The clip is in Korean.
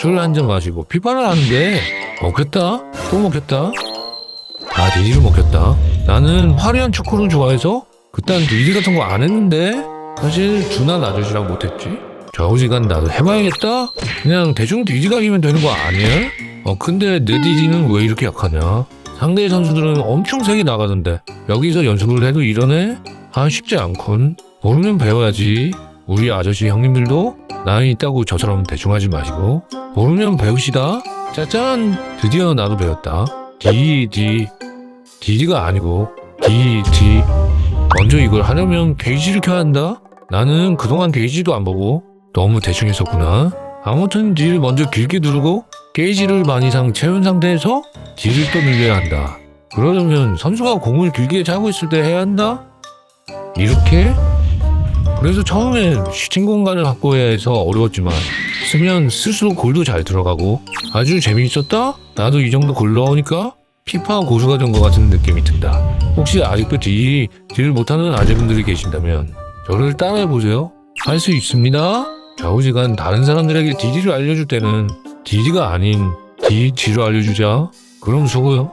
술 한 잔 마시고 피파를 하는데 먹겠다? 또 먹겠다? 다 디디를 먹겠다. 나는 화려한 초코를 좋아해서 그딴 디디 같은 거 안 했는데 사실 준한 아저씨랑 못했지. 좌우지간 나도 해봐야겠다? 그냥 대충 디디각이면 되는 거 아니야? 어 근데 내 디디는 왜 이렇게 약하냐? 상대 선수들은 엄청 세게 나가던데 여기서 연습을 해도 이러네? 아 쉽지 않군. 모르면 배워야지 우리 아저씨 형님들도 나이 있다고 저처럼 대충 하지 마시고 모르면 배우시다. 짜잔. 드디어 나도 배웠다. 디디. 디디가 아니고 디디. 먼저 이걸 하려면 게이지를 켜야 한다? 나는 그동안 게이지도 안 보고 너무 대충 했었구나. 아무튼 D를 먼저 길게 누르고 게이지를 반 이상 채운 상태에서 D를 또 늘려야 한다. 그러려면 선수가 공을 길게 차고 있을 때 해야 한다? 이렇게 그래서 처음엔 슈팅 공간을 확보해야 해서 어려웠지만 쓰면 쓸수록 골도 잘 들어가고 아주 재미있었다? 나도 이 정도 골 넣으니까 피파 고수가 된 것 같은 느낌이 든다. 혹시 아직도 D, D를 못하는 아재분들이 계신다면 저를 따라해보세요. 할 수 있습니다. 좌우지간 다른 사람들에게 DD를 알려줄 때는 DD가 아닌 DG로 알려주자. 그럼 수고요.